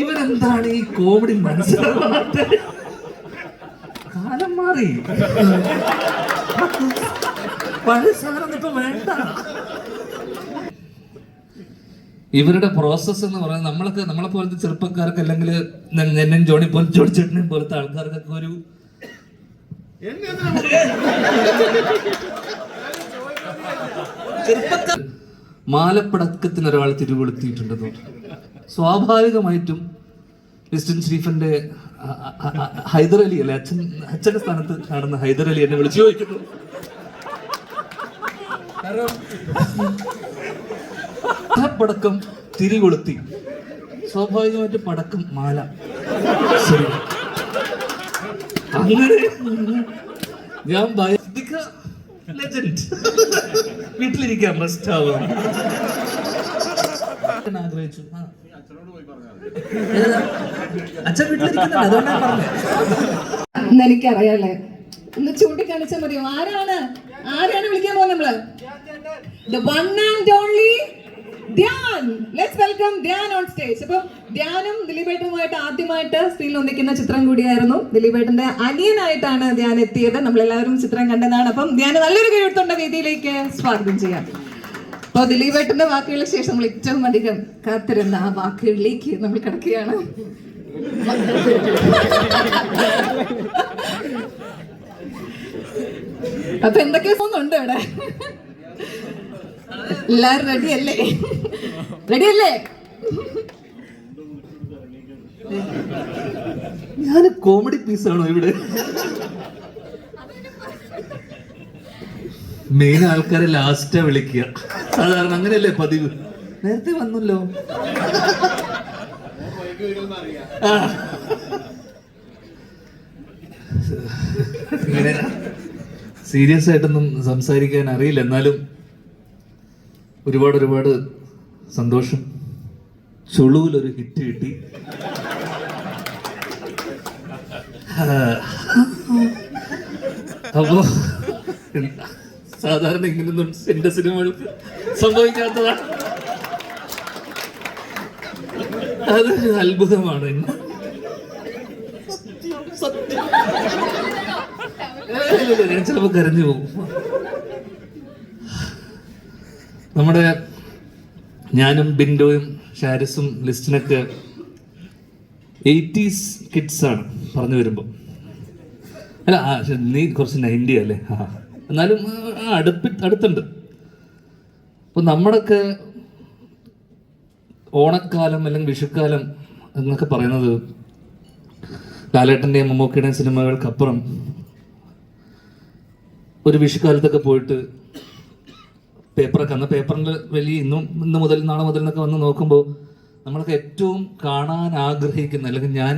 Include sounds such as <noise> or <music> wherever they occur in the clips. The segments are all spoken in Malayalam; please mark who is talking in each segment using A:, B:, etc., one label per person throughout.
A: ഇവരെന്താണ് ഈ കോമഡി മനസ്സിലാവാത്ത കാലം മാറി. പഴയ സാധനം ഇപ്പൊ വേണ്ട. ഇവരുടെ പ്രോസസ്സ് എന്ന് പറയുന്നത് നമ്മളൊക്കെ നമ്മളെ പോലത്തെ ചെറുപ്പക്കാർക്ക് അല്ലെങ്കിൽ എന്നും ജോണി പോലെ ജോണി ചേട്ടനെ പോലത്തെ ആൾക്കാർക്കൊക്കെ ഒരു ചെറുപ്പക്കാർ മാലപ്പടക്കത്തിന് ഒരാൾ തിരുവെളുത്തിയിട്ടുണ്ടെന്ന് പറഞ്ഞു. സ്വാഭാവികമായിട്ടും ലിസ്റ്റൻ സ്റ്റീഫന്റെ ഹൈദരലി അല്ലെ? അച്ഛൻ അച്ഛന്റെ സ്ഥാനത്ത് കാണുന്ന ഹൈദരലി എന്നെ വിളിച്ചു ചോദിക്കുന്നു. കാരണം തിരി പടക്കം തിരികൊളുത്തി. സ്വാഭാവികമായിട്ട് പടക്കം മാല. ശരി. അങ്ങനെ ഞാൻ ലെജൻഡ് വീട്ടിലിരിക്കാം റെസ്റ്റ് ആവാം ആഗ്രഹിച്ചു. ആ. ഏതാ? അച്ഛൻ വീട്ടിലിരിക്കുന്നുണ്ട് അതുകൊണ്ടാണ് പറഞ്ഞത്.
B: എന്ന് എനിക്കറിയാലേ ഒന്ന് ചൂണ്ടിക്കാണിച്ചാൽ മതിയോ? ആരാണ്? ആരാണ് വിളിക്കാൻ പോകുന്നത് one and only Dhyan. Let's welcome Dhyan on stage ധ്യാനും ദിലീപേട്ടനുമായിട്ട് ആദ്യമായിട്ട് സ്ക്രീനിൽ ഒന്നിക്കുന്ന ചിത്രം കൂടിയായിരുന്നു. ദിലീപേട്ടന്റെ അനിയനായിട്ടാണ് ധ്യാൻ എത്തിയത്. നമ്മളെല്ലാവരും ചിത്രം കണ്ടതാണ്. അപ്പം ധ്യാൻ നല്ലൊരു കീഴ്ത്തുണ്ട വേദിയിലേക്ക് സ്വാഗതം ചെയ്യാം. അപ്പോൾ ദിലീപേട്ടന്റെ വാക്കുകളിന് ശേഷം നമ്മൾ ഏറ്റവും അധികം കാത്തിരുന്ന ആ വാക്കുകളിലേക്ക് നമ്മൾ കിടക്കുകയാണ്. അപ്പൊ എന്തൊക്കെ തോന്നുന്നുണ്ട് ഇവിടെ എല്ലാരും റെഡി അല്ലേ റെഡി അല്ലേ
A: ഞാൻ കോമഡി പീസാണോ ഇവിടെ? മെയിൻ ആൾക്കാരെ ലാസ്റ്റാ വിളിക്കുക. സാധാരണ അങ്ങനെയല്ലേ പതിവ്. നേരത്തെ വന്നല്ലോ. സീരിയസ് ആയിട്ടൊന്നും സംസാരിക്കാൻ അറിയില്ല. എന്നാലും ഒരുപാട് ഒരുപാട് സന്തോഷം. ചുളുവിലൊരു ഹിറ്റ് കിട്ടി. അപ്പോ സാധാരണ ഇങ്ങനെയൊന്നും എന്റെ സിനിമകൾക്ക് സംഭവിക്കാത്തതാണ്. അതൊരു അത്ഭുതമാണ് ഞാൻ ചിലപ്പോ കരഞ്ഞു പോകും. നമ്മുടെ ഞാനും ബിൻഡോയും ഷാരിസും ലിസ്റ്റിനൊക്കെ എയ്റ്റീസ് ആണ് പറഞ്ഞു വരുമ്പോൾ അല്ല നീ കുറച്ച് നയന്റി അല്ലേ? ആ എന്നാലും ആ, അടുപ്പി അടുത്തുണ്ട്. അപ്പൊ നമ്മുടെയൊക്കെ ഓണക്കാലം അല്ലെങ്കിൽ വിഷുക്കാലം എന്നൊക്കെ പറയുന്നത് ലാലേട്ടന്റെയും മമ്മൂക്കിയുടെയും സിനിമകൾക്കപ്പുറം ഒരു വിഷുക്കാലത്തൊക്കെ പോയിട്ട് പേപ്പറൊക്കെ അന്ന് പേപ്പറിൽ വലിയ ഇന്നും ഇന്ന് മുതൽ നാളെ മുതൽ എന്നൊക്കെ വന്ന് നോക്കുമ്പോൾ നമ്മളൊക്കെ ഏറ്റവും കാണാൻ ആഗ്രഹിക്കുന്ന അല്ലെങ്കിൽ ഞാൻ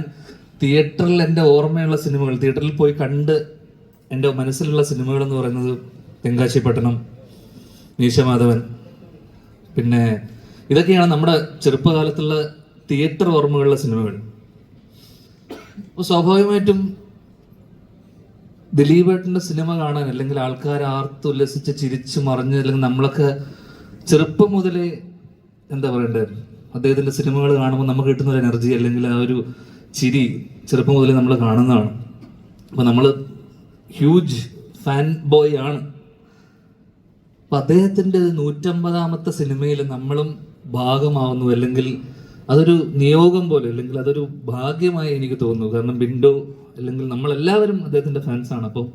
A: തിയേറ്ററിൽ എന്റെ ഓർമ്മയുള്ള സിനിമകൾ തിയേറ്ററിൽ പോയി കണ്ട് എന്റെ മനസ്സിലുള്ള സിനിമകൾ എന്ന് പറയുന്നത് തെങ്കാശിപ്പട്ടണം മീശമാധവൻ പിന്നെ ഇതൊക്കെയാണ് നമ്മുടെ ചെറുപ്പകാലത്തുള്ള തിയേറ്റർ ഓർമ്മകളുള്ള സിനിമകൾ. അപ്പോൾ സ്വാഭാവികമായിട്ടും ദിലീപേട്ടന്റെ സിനിമ കാണാൻ അല്ലെങ്കിൽ ആൾക്കാർ ആർത്തുല്ലസിച്ച് ചിരിച്ചു മറിഞ്ഞ് അല്ലെങ്കിൽ നമ്മളൊക്കെ ചെറുപ്പം മുതലേ എന്താ പറയണ്ടേ അദ്ദേഹത്തിന്റെ സിനിമകൾ കാണുമ്പോൾ നമുക്ക് കിട്ടുന്ന ഒരു എനർജി അല്ലെങ്കിൽ ആ ഒരു ചിരി ചെറുപ്പം മുതലേ നമ്മൾ കാണുന്നതാണ്. അപ്പോൾ നമ്മൾ ഹ്യൂജ് ഫാൻ ബോയ് ആണ്. അപ്പം അദ്ദേഹത്തിന്റെ നൂറ്റമ്പതാമത്തെ സിനിമയിൽ നമ്മളും ഭാഗമാവുന്നു അല്ലെങ്കിൽ അതൊരു നിയോഗം പോലെ അല്ലെങ്കിൽ അതൊരു ഭാഗ്യമായി എനിക്ക് തോന്നുന്നു. കാരണം ബിൻഡോ അല്ലെങ്കിൽ നമ്മളെല്ലാവരും അദ്ദേഹത്തിന്റെ ഫാൻസാണ് അപ്പം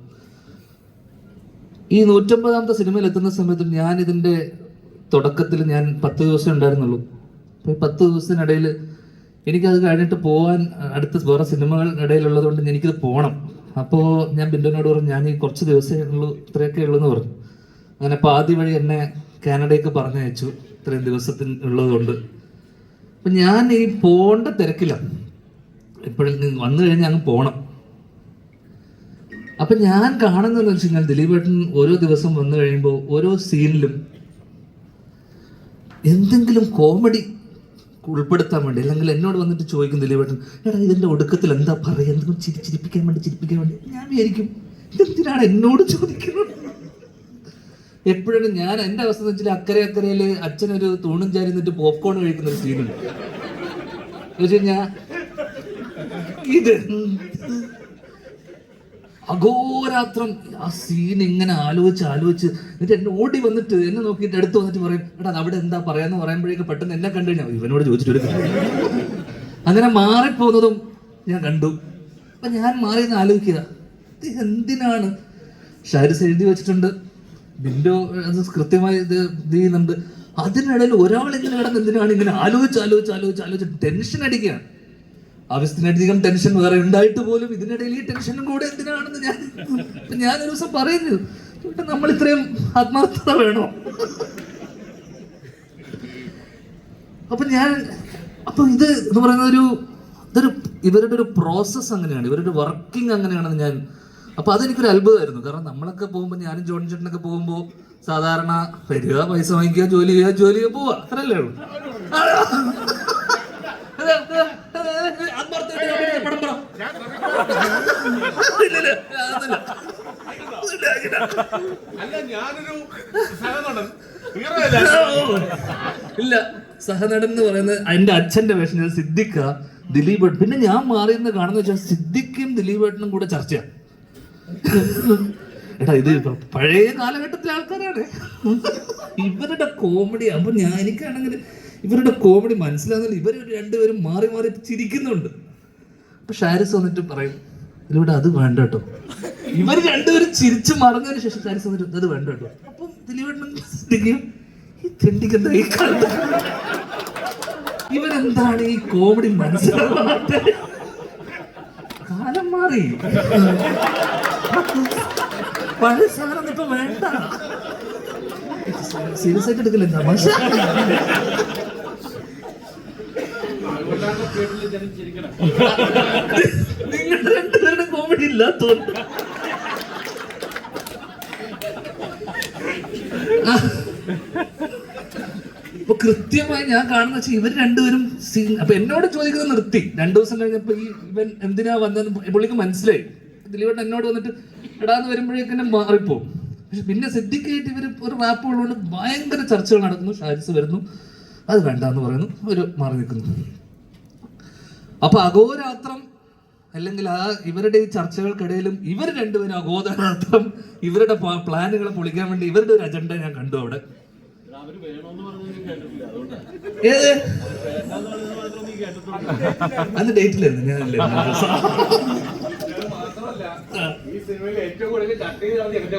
A: ഈ നൂറ്റമ്പതാമത്തെ സിനിമയിൽ എത്തുന്ന സമയത്ത് ഞാൻ ഇതിന്റെ തുടക്കത്തിൽ ഞാൻ പത്ത് ദിവസം ഉണ്ടായിരുന്നുള്ളൂ. അപ്പോൾ ഈ പത്ത് ദിവസത്തിനിടയിൽ എനിക്കത് കഴിഞ്ഞിട്ട് പോകാൻ അടുത്ത വേറെ സിനിമകൾ ഇടയിലുള്ളത് കൊണ്ട് എനിക്കിത് പോകണം അപ്പോൾ ഞാൻ ബിന്ദുവിനോട് പറഞ്ഞു ഞാൻ ഈ കുറച്ച് ദിവസമേ ഉള്ളൂ ഇത്രയൊക്കെ ഉള്ളൂ എന്ന് പറഞ്ഞു. അങ്ങനെ പാതി വഴി എന്നെ കാനഡയ്ക്ക് പറഞ്ഞയച്ചു. ഇത്രയും ദിവസത്തിന് ഉള്ളതുകൊണ്ട്. അപ്പം ഞാൻ ഈ പോകേണ്ട തിരക്കിലാണ് എപ്പോഴും വന്നു കഴിഞ്ഞാൽ അങ്ങ് പോകണം അപ്പൊ ഞാൻ കാണുന്നതെന്ന് വെച്ച് കഴിഞ്ഞാൽ ദിലീപേട്ടൻ ഓരോ ദിവസം വന്നു കഴിയുമ്പോൾ ഓരോ സീനിലും എന്തെങ്കിലും കോമഡി ഉൾപ്പെടുത്താൻ വേണ്ടി അല്ലെങ്കിൽ എന്നോട് വന്നിട്ട് ചോദിക്കും ദിലീപേട്ടൻ എടാ ഇതിന്റെ ഒടുക്കത്തിൽ എന്താ പറയുക? എന്തെങ്കിലും ചിരി ചിരിപ്പിക്കാൻ വേണ്ടി ചിരിപ്പിക്കാൻ വേണ്ടി? ഞാൻ വിചാരിക്കും എന്തിനാണ് എന്നോട് ചോദിക്കുന്നത്? എപ്പോഴും ഞാൻ എന്റെ അവസ്ഥ എന്ന് വെച്ചാൽ അക്കരെ അക്കരയിൽ അച്ഛനൊരു തൂണും ചാരി നിന്നിട്ട് പോപ്കോൺ കഴിക്കുന്ന ഒരു സീനുണ്ട് കഴിഞ്ഞാ ഇത് അഘോരാത്രം ആ സീൻ ഇങ്ങനെ ആലോചിച്ച് ആലോചിച്ച് എന്നിട്ട് എന്നെ ഓടി വന്നിട്ട് എന്നെ നോക്കിയിട്ട് അടുത്ത് വന്നിട്ട് പറയും എടാ അവിടെ എന്താ പറയാന്ന് പറയുമ്പോഴേക്ക് പെട്ടെന്ന് എന്നെ കണ്ടു കഴിഞ്ഞാൽ ഇവനോട് ചോദിച്ചിട്ട് ഒരു. അങ്ങനെ മാറിപ്പോകുന്നതും ഞാൻ കണ്ടു. അപ്പൊ ഞാൻ മാറി എന്ന് ആലോചിക്കുക ഇത് എന്തിനാണ്? ഷാരിസ് എഴുതി വെച്ചിട്ടുണ്ട്. ബിൻഡോ അത് കൃത്യമായി ഇത് ഇത് ചെയ്യുന്നുണ്ട്. അതിനിടയിൽ ഒരാൾ ഇങ്ങനെ കിടന്ന് എന്തിനാണ് ഇങ്ങനെ ആലോചിച്ച് ആലോചിച്ച് ആലോചിച്ച് ആലോചിച്ച് ടെൻഷൻ അടിക്കുകയാണ്. ആവശ്യത്തിനധികം ടെൻഷൻ വേറെ ഉണ്ടായിട്ട് പോലും ഇതിനിടയിൽ ഈ ടെൻഷനും കൂടെ എന്തിനാണെന്ന് ഞാൻ ഞാൻ ഒരു ദിവസം പറയുന്നു. "ചേട്ടാ, നമ്മൾ ഇത്രയും ആത്മാർത്ഥത വേണോ? അപ്പൊ ഞാൻ അപ്പൊ ഇത് എന്ന് പറയുന്ന ഒരു ഇതൊരു ഇവരുടെ ഒരു പ്രോസസ്സ് അങ്ങനെയാണ്. ഇവരുടെ വർക്കിംഗ് അങ്ങനെയാണെന്ന് ഞാൻ അപ്പൊ അതെനിക്കൊരു അത്ഭുതമായിരുന്നു. കാരണം നമ്മളൊക്കെ പോകുമ്പോൾ ഞാനും ജോൺ ചേട്ടനൊക്കെ പോകുമ്പോൾ സാധാരണ വരിക പൈസ വാങ്ങിക്കുക ജോലി ചെയ്യുക ജോലി ചെയ്യുക പോവുക. അത്രല്ലേ ഉള്ളൂ. ഇല്ല.
C: അല്ല ഞാനൊരു സഹനടൻ.
A: ഇല്ല എന്ന് പറയുന്നത് എന്റെ അച്ഛന്റെ വേഷം സിദ്ദിഖ ദിലീപ്. പിന്നെ ഞാൻ മാറിയെന്ന് കാണുന്ന വെച്ചാൽ സിദ്ദിഖും ദിലീപ് ഏട്ടനും കൂടെ ചർച്ചയാണ് എടാ ഇത് പഴയ കാലഘട്ടത്തിലെ ആൾക്കാരാണ്. ഇവരുടെ കോമഡി അപ്പൊ ഞാൻ എനിക്കാണെങ്കിൽ ഇവരുടെ കോമഡി മനസ്സിലാകുന്നില്ല ഇവർ രണ്ടുപേരും മാറി മാറി ചിരിക്കുന്നുണ്ട്. അപ്പൊ ഷാരിസ് വന്നിട്ട് പറയും ഇതിലൂടെ അത് വേണ്ട കേട്ടോ. ഇവർ രണ്ടുപേരും ചിരിച്ചു മറന്നതിന് ശേഷം ഷാരിസ് വന്നിട്ട് അത് വേണ്ട കേട്ടോ. അപ്പം ദിലീപേട്ടൻ ഈ ഇവരെന്താണ് ഈ കോമഡി മനസ്സിലാവാത്ത? കാലം മാറി. പഴയ സാധനം ഇപ്പൊ വേണ്ട. സീരിയസ് ആയിട്ട് എടുക്കില്ല തമാശ? നിങ്ങൾ രണ്ടുപേരുടെ കോമഡി ഇല്ലാത്തോണ്ട്. ഇപ്പൊ കൃത്യമായി ഞാൻ കാണുന്ന വെച്ചാൽ ഇവർ രണ്ടുപേരും സീൻ അപ്പൊ എന്നോട് ചോദിക്കുന്നത് നിർത്തി. രണ്ടു ദിവസം കഴിഞ്ഞപ്പോ ഈ ഇവൻ എന്തിനാ വന്നതെന്ന് പുള്ളിക്ക് മനസ്സിലായി. ദിലീപേട്ടൻ എന്നോട് വന്നിട്ട് ഇടാന്ന് വരുമ്പോഴേക്കും മാറിപ്പോവും. പക്ഷെ പിന്നെ സിദ്ധിക്കായിട്ട് ഇവർ ഒരു റാപ്പ് ഉള്ളതുകൊണ്ട് ഭയങ്കര ചർച്ചകൾ നടക്കുന്നു. ഷാരിസ് വരുന്നു. അത് വേണ്ടെന്ന് പറയുന്നു. ഒരു മാറി നിൽക്കുന്നു. അപ്പൊ അഘോരാത്രം അല്ലെങ്കിൽ ആ ഇവരുടെ ഈ ചർച്ചകൾക്കിടയിലും ഇവർ രണ്ടുപേരും അഘോരാത്രം ഇവരുടെ പ്ലാനുകൾ പൊളിക്കാൻ വേണ്ടി ഇവരുടെ ഒരു അജണ്ട ഞാൻ കണ്ടു അവിടെ. ഏത്? അന്ന് ഡേറ്റിലായിരുന്നു ഞാനല്ലേ?
C: ഈ സിനിമയിൽ ഏറ്റവും കൂടുതൽ ചട്ടി എന്റെ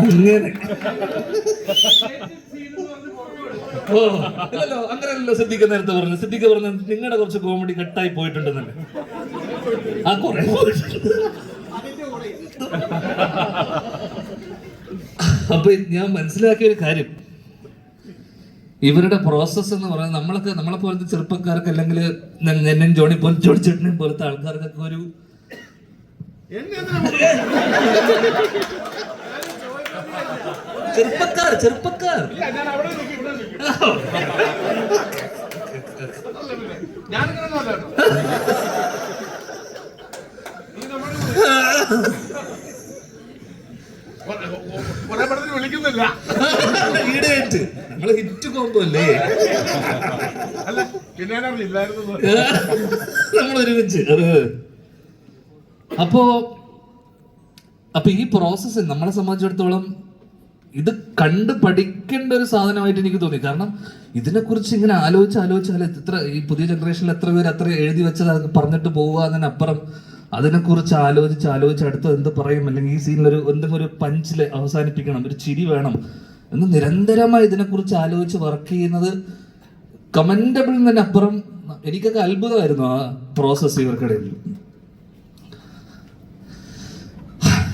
A: അങ്ങനെ ഓ. അല്ലല്ലോ അങ്ങനെയല്ലോ സിദ്ധിക്ക നേരത്തെ പറഞ്ഞു സിദ്ധിക്ക പറഞ്ഞു നിങ്ങളുടെ കുറച്ച് കോമഡി കട്ടായി പോയിട്ടുണ്ടെന്നല്ലേ. ആ കുറെ പോയിട്ടുണ്ട്. അപ്പൊ ഞാൻ മനസ്സിലാക്കിയ ഒരു കാര്യം. ഇവരുടെ പ്രോസസ്സ് എന്ന് പറയുന്നത് നമ്മൾക്ക് നമ്മളെ പോലത്തെ ചെറുപ്പക്കാർക്ക് അല്ലെങ്കിൽ എന്നെ ജോണി പോലും ജോണി ചേട്ടനെ പോലത്തെ ആൾക്കാർക്കൊക്കെ ഒരു ചെറുപ്പക്കാർ ചെറുപ്പക്കാർ.
C: ഞാനിങ്ങനെ <laughs> ഒന്നും അല്ല കേട്ടോ. ഈ നമ്മൾ കുറെ- പടത്തിൽ വിളിക്കുന്നില്ല.
A: ഈടായിട്ട് നിങ്ങൾ ഹിറ്റ് കോമ്പോ അല്ലേ?
C: അല്ല പിന്നെ ഞാൻ ഇല്ലായിരുന്നു
A: നമ്മൾ ഒരുമിച്ച്. അപ്പോ അപ്പൊ ഈ പ്രോസസ്സ് നമ്മളെ സംബന്ധിച്ചിടത്തോളം ഇത് കണ്ട് പഠിക്കേണ്ട ഒരു സാധനമായിട്ട് എനിക്ക് തോന്നി. കാരണം ഇതിനെക്കുറിച്ച് ഇങ്ങനെ ആലോചിച്ച് ആലോചിച്ചാൽ എത്ര ഈ പുതിയ ജനറേഷനിൽ എത്ര പേര് അത്ര എഴുതി വെച്ചത് പറഞ്ഞിട്ട് പോവുക അതിനപ്പുറം അതിനെക്കുറിച്ച് ആലോചിച്ച് ആലോചിച്ച് അടുത്ത് എന്ത് പറയും? അല്ലെങ്കിൽ ഈ സീനിൽ ഒരു എന്തെങ്കിലും ഒരു പഞ്ചിൽ അവസാനിപ്പിക്കണം ഒരു ചിരി വേണം എന്ന് നിരന്തരമായി ഇതിനെക്കുറിച്ച് ആലോചിച്ച് വർക്ക് ചെയ്യുന്നത് കമന്റബിൾ തന്നെ അപ്പുറം എനിക്കൊക്കെ അത്ഭുതമായിരുന്നു ആ പ്രോസസ് ഇവർക്കിടയിൽ.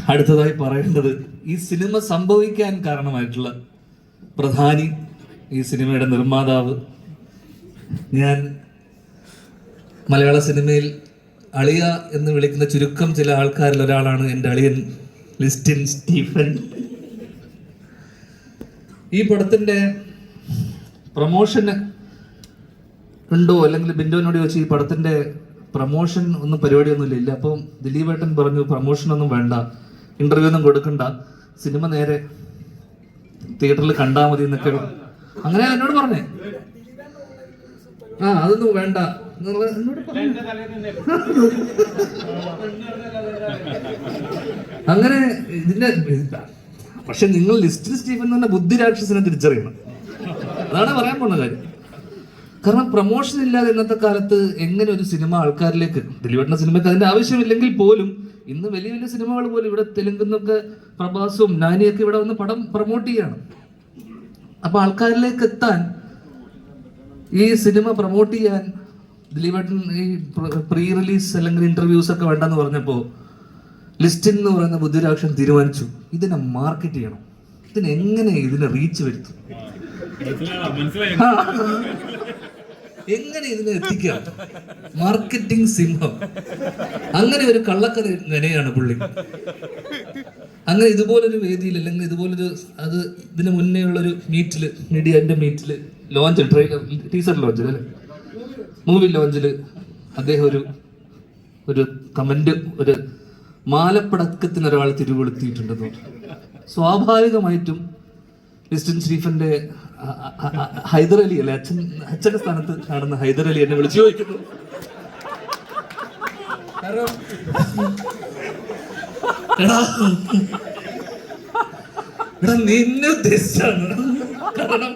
A: അടുത്തതായി പറയേണ്ടത് ഈ സിനിമ സംഭവിക്കാൻ കാരണമായിട്ടുള്ള പ്രധാനി ഈ സിനിമയുടെ നിർമ്മാതാവ്. ഞാൻ മലയാള സിനിമയിൽ അളിയ എന്ന് വിളിക്കുന്ന ചുരുക്കം ചില ആൾക്കാരിൽ ഒരാളാണ് എന്റെ അളിയൻ ലിസ്റ്റിൻ സ്റ്റീഫൻ. ഈ പടത്തിന്റെ പ്രൊമോഷന് ഉണ്ടോ അല്ലെങ്കിൽ ബിന്ദുവിനോട് ചോദിച്ചു ഈ പടത്തിന്റെ പ്രൊമോഷൻ ഒന്നും പരിപാടിയൊന്നുമില്ല. ഇല്ല അപ്പം ദിലീപ് ഏട്ടൻ പറഞ്ഞു പ്രൊമോഷൻ ഒന്നും വേണ്ട ഇന്റർവ്യൂ ഒന്നും കൊടുക്കണ്ട സിനിമ നേരെ തിയേറ്ററിൽ കണ്ടാൽ മതി എന്നൊക്കെ. അങ്ങനെ എന്നോട് പറഞ്ഞേ. ആ അതൊന്നും വേണ്ട. അങ്ങനെ ഇതിന്റെ പക്ഷെ നിങ്ങൾ ലിസ്റ്റിൽ സ്റ്റീഫൻ എന്ന് പറഞ്ഞ ബുദ്ധിരാക്ഷസിനെ തിരിച്ചറിയണം. അതാണ് പറയാൻ പോണ കാര്യം. കാരണം പ്രൊമോഷൻ ഇല്ലാതെ ഇന്നത്തെ കാലത്ത് എങ്ങനെ ഒരു സിനിമ ആൾക്കാരിലേക്ക് ദിലീപേട്ടന്റെ സിനിമയ്ക്ക് അതിന്റെ ആവശ്യമില്ലെങ്കിൽ പോലും ഇന്ന് വലിയ വലിയ സിനിമകൾ പോലും ഇവിടെ തെലുങ്കുന്നൊക്കെ പ്രഭാസും നാനിയൊക്കെ ഇവിടെ വന്ന് പടം പ്രൊമോട്ട് ചെയ്യാണ്. അപ്പൊ ആൾക്കാരിലേക്ക് എത്താൻ ഈ സിനിമ പ്രൊമോട്ട് ചെയ്യാൻ ദിലീപേട്ടൻ ഈ പ്രീ റിലീസ് അല്ലെങ്കിൽ ഇന്റർവ്യൂസ് ഒക്കെ വേണ്ടെന്ന് പറഞ്ഞപ്പോ ലിസ്റ്റിൻ എന്ന് പറയുന്ന ബുദ്ധിരാക്ഷൻ തീരുമാനിച്ചു. ഇതിനെ മാർക്കറ്റ് ചെയ്യണം. ഇതിന് എങ്ങനെ ഇതിനെ റീച്ച് വരുത്തും. <laughs> എങ്ങനെ ഇതിനെ എത്തിക്കാം? മാർക്കറ്റിംഗ് സിംഹം. അങ്ങനെ ഒരു കള്ളക്കഥ നിലയാണ് പുള്ളി. അങ്ങനെ ഇതുപോലൊരു വേദിയിൽ അല്ലെങ്കിൽ ഇതുപോലൊരു അത് ഇതിന് മുന്നേ ഉള്ളൊരു മീറ്റിൽ മീഡിയന്റെ മീറ്റിൽ ലോഞ്ച് ട്രെയിലർ ടീസർ ലോഞ്ചിൽ അല്ലേ? മൂവി ലോഞ്ചിൽ അദ്ദേഹം ഒരു ഒരു കമന്റ് ഒരു മാലപ്പടക്കത്തിന് ഒരാൾ തിരുവെളുത്തിയിട്ടുണ്ടെന്ന്. സ്വാഭാവികമായിട്ടും ക്രിസ്റ്റ്യൻ സ്റ്റീഫന്റെ ഹൈദരലി അലി അല്ലെ? അച്ഛൻ അച്ഛന്റെ സ്ഥാനത്ത് കാണുന്ന ഹൈദർ അലി എന്നെ വിളിച്ചു ചോദിക്കുന്നു. എടാ എടാ നിന്നെ ഉദ്ദേശിച്ചാണ്. കാരണം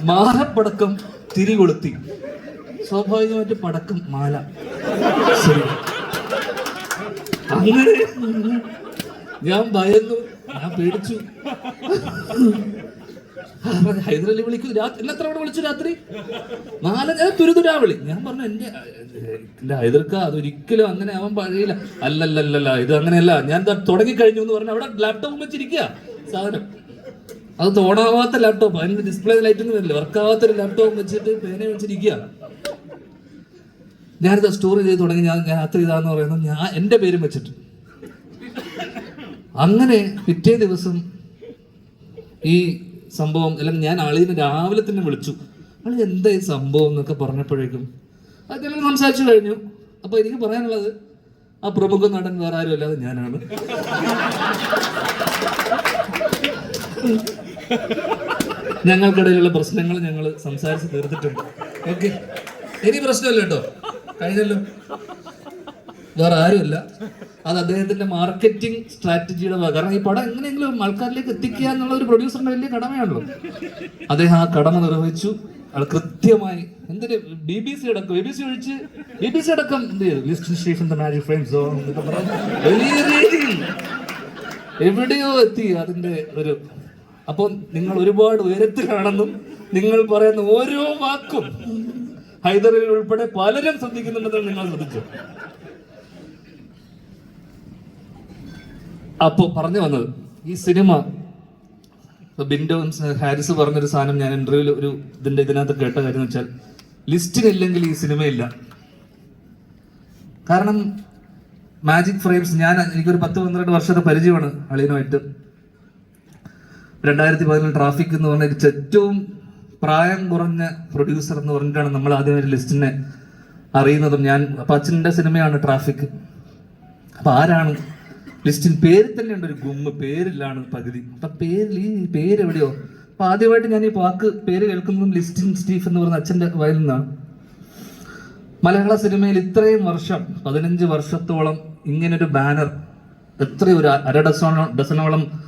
A: മാലപ്പടക്കം തിരികൊളുത്തി. സ്വാഭാവികമായിട്ട് പടക്കം മാല. ശരി. അങ്ങനെ ഞാൻ ഭയന്നു. ഞാൻ പേടിച്ചു. ഹൈദരലി വിളിക്കും. രാത്രി എത്ര തവണ വിളിച്ചു രാത്രി? നാല് ഞാൻ തുരുതുരാ വിളി ഞാൻ പറഞ്ഞു എന്റെ എന്റെ ഹൈദർക്ക അതൊരിക്കലും അങ്ങനെ അവൻ പഴയില്ല. അല്ലല്ലല്ല ഇത് അങ്ങനെയല്ല. ഞാൻ തുടങ്ങി കഴിഞ്ഞു എന്ന് പറഞ്ഞു അവിടെ ലാപ്ടോപ്പ് വെച്ചിരിക്കുക സാധനം. അത് തോടാവാത്ത ലാപ്ടോപ്പ് അതിന് ഡിസ്പ്ലേ ലൈറ്റ് ഒന്നും വരില്ല വർക്കാവാത്ത ഒരു ലാപ്ടോപ്പ് വെച്ചിട്ട് പേന വെച്ചിരിക്കുക ഞാനിത് സ്റ്റോർ ചെയ്ത് തുടങ്ങി. ഞാൻ ഞാൻ രാത്രി ഇതാന്ന് പറയുന്നത് ഞാൻ എന്റെ പേരും വെച്ചിട്ട്. അങ്ങനെ പിറ്റേ ദിവസം ഈ സംഭവം അല്ലെങ്കിൽ ഞാൻ ആളീനെ രാവിലെ തന്നെ വിളിച്ചു. ആളി എന്താ ഈ സംഭവം? എന്നൊക്കെ പറഞ്ഞപ്പോഴേക്കും അത് ഞങ്ങൾ സംസാരിച്ചു കഴിഞ്ഞു. അപ്പൊ എനിക്ക് പറയാനുള്ളത് ആ പ്രമുഖ നടൻ വേറെ ആരും അല്ലാതെ ഞാനാണ്. ഞങ്ങൾക്കിടയിലുള്ള പ്രശ്നങ്ങൾ ഞങ്ങൾ സംസാരിച്ച് തീർത്തിട്ടുണ്ട്. ഓക്കെ ഇനി പ്രശ്നമില്ല കേട്ടോ. കഴിഞ്ഞല്ലോ. വേറെ ആരുമല്ല. അത് അദ്ദേഹത്തിന്റെ മാർക്കറ്റിംഗ് സ്ട്രാറ്റജിയുടെ കാരണം ഈ പടം എങ്ങനെയെങ്കിലും ആൾക്കാരിലേക്ക് എത്തിക്കുക എന്നുള്ള ഒരു പ്രൊഡ്യൂസറിന്റെ വലിയ കടമയാണല്ലോ. അദ്ദേഹം ആ കടമ നിർവഹിച്ചു. അത് കൃത്യമായി എന്തിന്? ബി ബി സി അടക്കം. ബി ബി സി ഒഴിച്ച് ബി ബി സി അടക്കം എവിടെയോ എത്തി അതിന്റെ ഒരു അപ്പോൾ നിങ്ങൾ ഒരുപാട് ഉയരത്തിലാണെന്നും നിങ്ങൾ പറയുന്ന ഓരോ വാക്കും ഹൈദറിൽ ഉൾപ്പെടെ പലരും ശ്രദ്ധിക്കുന്നുണ്ടെന്ന് നിങ്ങൾ ശ്രദ്ധിച്ചു. അപ്പോൾ പറഞ്ഞു വന്നത് ഈ സിനിമ ബിൻഡോ ഹാരിസ് പറഞ്ഞൊരു സാധനം ഞാൻ ഇന്റർവ്യൂവിൽ ഒരു ഇതിന്റെ ഇതിനകത്ത് കേട്ട കാര്യം വെച്ചാൽ ലിസ്റ്റിനില്ലെങ്കിൽ ഈ സിനിമയില്ല. കാരണം മാജിക് ഫ്രെയിംസ് ഞാൻ എനിക്കൊരു പത്ത് പന്ത്രണ്ട് വർഷത്തെ പരിചയമാണ് അളിയനുമായിട്ട്. രണ്ടായിരത്തി പതിനെട്ട് ട്രാഫിക് എന്ന് പറഞ്ഞ ഏറ്റവും പ്രായം കുറഞ്ഞ പ്രൊഡ്യൂസർ എന്ന് പറഞ്ഞിട്ടാണ് നമ്മൾ ആദ്യം ഒരു ലിസ്റ്റിനെ അറിയുന്നതും. ഞാൻ അപ്പൊ അച്ഛന്റെ സിനിമയാണ് ട്രാഫിക്. അപ്പൊ ആരാണ്? ലിസ്റ്റിൻ പേര് തന്നെ ഉണ്ട് ഒരു ഗുമ്മ്. പേരിലാണ് പകുതി. അപ്പൊ പേരിൽ ഈ പേര് എവിടെയോ? അപ്പൊ ആദ്യമായിട്ട് ഞാൻ ഈ വാക്ക് പേര് കേൾക്കുന്നതും ലിസ്റ്റിൻ സ്റ്റീഫ് എന്ന് പറഞ്ഞ അച്ഛന്റെ വയൽ നിന്നാണ്. മലയാള സിനിമയിൽ ഇത്രയും വർഷം പതിനഞ്ച് വർഷത്തോളം ഇങ്ങനൊരു ബാനർ എത്രയോ ഒരു അര ഡസോ ഡസനോളം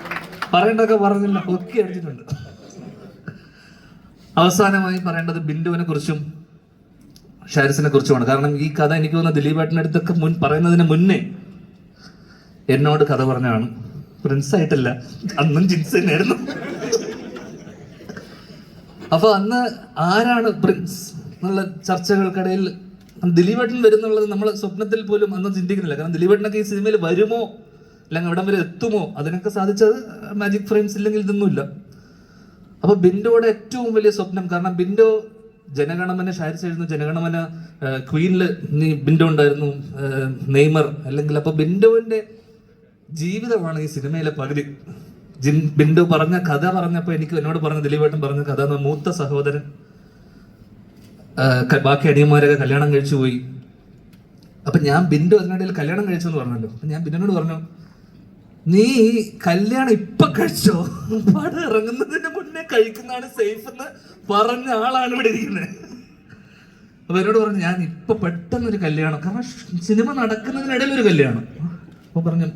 A: പറയേണ്ടതൊക്കെ പറഞ്ഞില്ല. ഒക്കെ അടിച്ചിട്ടുണ്ട്. അവസാനമായി പറയേണ്ടത് ബിന്ദുവിനെ കുറിച്ചും ഷാരിസിനെ കുറിച്ചുമാണ്. കാരണം ഈ കഥ എനിക്ക് തോന്നുന്നു ദിലീപേട്ടന്റെ അടുത്തൊക്കെ മുൻ പറയുന്നതിന് മുന്നേ എന്നോട് കഥ പറഞ്ഞാണ് പ്രിൻസ് അന്നും ജിൻസ് തന്നെയായിരുന്നു. അപ്പൊ അന്ന് ആരാണ് പ്രിൻസ് എന്നുള്ള ചർച്ചകൾക്കിടയിൽ ദിലീപേട്ടൻ വരുന്നുള്ളത് നമ്മൾ സ്വപ്നത്തിൽ പോലും അന്ന് ചിന്തിക്കുന്നില്ല. കാരണം ദിലീപേട്ടനൊക്കെ ഈ സിനിമയിൽ വരുമോ അല്ലെങ്കിൽ അവിടം വരെ എത്തുമോ? അതിനൊക്കെ സാധിച്ചത് മാജിക് ഫ്രെയിംസ് ഇല്ലെങ്കിൽ ഇതൊന്നുമില്ല. അപ്പൊ ബിൻഡോയുടെ ഏറ്റവും വലിയ സ്വപ്നം കാരണം ബിൻഡോ ജനഗണമന ഷാരിസ് എഴുതുന്ന ജനഗണമന ക്വീനിൽ ബിൻഡോ ഉണ്ടായിരുന്നു നെയ്മർ. അല്ലെങ്കിൽ അപ്പൊ ബിൻഡോവിന്റെ ജീവിതമാണ് ഈ സിനിമയിലെ പകുതി. ബിൻഡു പറഞ്ഞ കഥ പറഞ്ഞപ്പോ എനിക്ക് എന്നോട് പറഞ്ഞ ദിലീപേട്ടൻ പറഞ്ഞ കഥ എന്ന മൂത്ത സഹോദരൻ ബാക്കി അടിയന്മാരൊക്കെ കല്യാണം കഴിച്ചു പോയി. അപ്പൊ ഞാൻ ബിൻഡോ അതിനിടയിൽ കല്യാണം കഴിച്ചു എന്ന് പറഞ്ഞല്ലോ. അപ്പൊ ഞാൻ ബിന്ദുനോട് പറഞ്ഞു നീ കല്യാണം ഇപ്പൊ കഴിച്ചോ? പടം ഇറങ്ങുന്നതിന് മുന്നേ കഴിക്കുന്നതാണ് സേഫ് എന്ന് പറഞ്ഞ ആളാണ് ഇവിടെ ഇരിക്കുന്നത്. അപ്പൊ എന്നോട് പറഞ്ഞു ഞാൻ ഇപ്പൊ പെട്ടെന്നൊരു കല്യാണം. കാരണം സിനിമ നടക്കുന്നതിനിടയിൽ ഒരു കല്യാണം. അപ്പൊ പറഞ്ഞു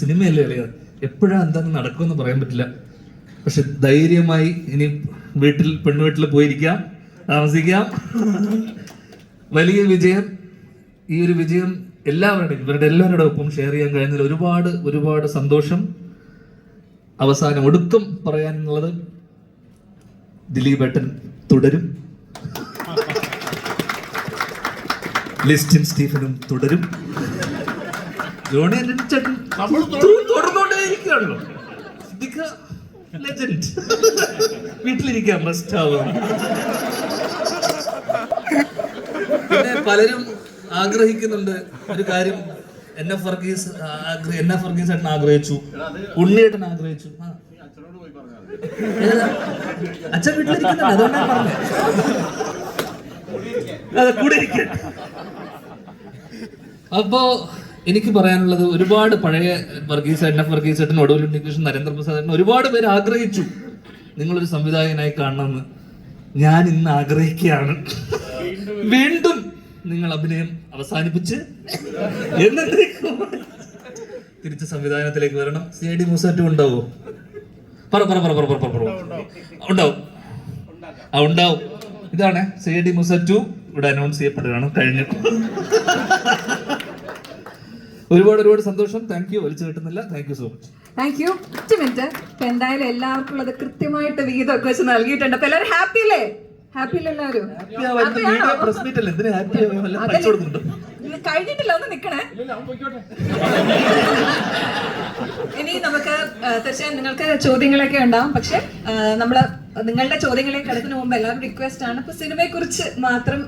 A: സിനിമയല്ലേ അറിയാം എപ്പോഴാ എന്താ നടക്കുമെന്ന് പറയാൻ പറ്റില്ല. പക്ഷെ ധൈര്യമായി ഇനി വീട്ടിൽ പെണ്ണുവീട്ടിൽ പോയിരിക്കാം താമസിക്കാം. വലിയ വിജയം. ഈ ഒരു വിജയം എല്ലാവരുടെയും ഇവരുടെ എല്ലാവരുടെ ഒപ്പം ഷെയർ ചെയ്യാൻ കഴിഞ്ഞതിൽ ഒരുപാട് ഒരുപാട് സന്തോഷം. അവസാനം ഒടുക്കം പറയാനുള്ളത് ദിലീപ് ദിലീപേട്ടൻ തുടരും. ലിസ്റ്റിൻ സ്റ്റീഫനും തുടരും. ജോണി ചേട്ടൻ തുടർന്നുകൊണ്ടേയിരിക്കുകയാണല്ലോ. ലെജൻഡ് വീട്ടിലിരിക്കാം റെസ്റ്റ് ആവാം പലരും ആഗ്രഹിക്കുന്നുണ്ട് ഒരു കാര്യം. N F Varghese N F ഏട്ടൻ ആഗ്രഹിച്ചു. ഉണ്ണിയേട്ടൻ ആഗ്രഹിച്ചു? അച്ഛൻ വീട്ടിലിരിക്കുന്നുണ്ട് അപ്പോ എനിക്ക് പറയാനുള്ളത് ഒരുപാട് പഴയ വർഗീസ് എൻ എഫ് വർഗീസ് ഏട്ടൻ ഒടുവിൽ ഉണ്ണികൃഷ്ണൻ നരേന്ദ്രപ്രസാദ് ഏട്ടൻ ഒരുപാട് പേര് ആഗ്രഹിച്ചു നിങ്ങളൊരു സംവിധായകനായി കാണണമെന്ന്. ഞാൻ ഇന്ന് ആഗ്രഹിക്കുകയാണ്. വീണ്ടും നിങ്ങൾ അഭിനയം അവസാനിപ്പിച്ച് തിരിച്ച് സംവിധാനത്തിലേക്ക് വരണം. സി ഐ ഡി മൂസാറ്റും ഉണ്ടാവോ? പറ പറ പറ പറ പറ. ഉണ്ടാവും. ഇതാണ് സി ഐ ഡി മൂസാറ്റു. ഇവിടെ അനൗൺസ് ചെയ്യപ്പെടുകയാണ്. കഴിഞ്ഞു. ഒരുപാട് ഒരുപാട് സന്തോഷം. താങ്ക് യു വലിച്ചു കിട്ടുന്നില്ല. Thank you so much
B: thank you ഒറ്റ മിനിറ്റ് എന്തായാലും എല്ലാവർക്കും ഉള്ളത് കൃത്യമായിട്ട് വിഹിതമൊക്കെ വെച്ച് നൽകിയിട്ടുണ്ട്. അപ്പൊ എല്ലാവരും ഹാപ്പി അല്ലേ? ഹാപ്പി എല്ലാവരും? കഴിഞ്ഞിട്ടില്ല ഒന്ന് നിക്കണേ. ഇനി നമുക്ക് തീർച്ചയായും നിങ്ങൾക്ക് ചോദ്യങ്ങളൊക്കെ ഉണ്ടാവും. പക്ഷെ നമ്മൾ നിങ്ങളുടെ ചോദ്യങ്ങളെ കിടക്കുന്ന മുമ്പ് എല്ലാവരും റിക്വസ്റ്റ് ആണ്. അപ്പൊ സിനിമയെ കുറിച്ച് മാത്രം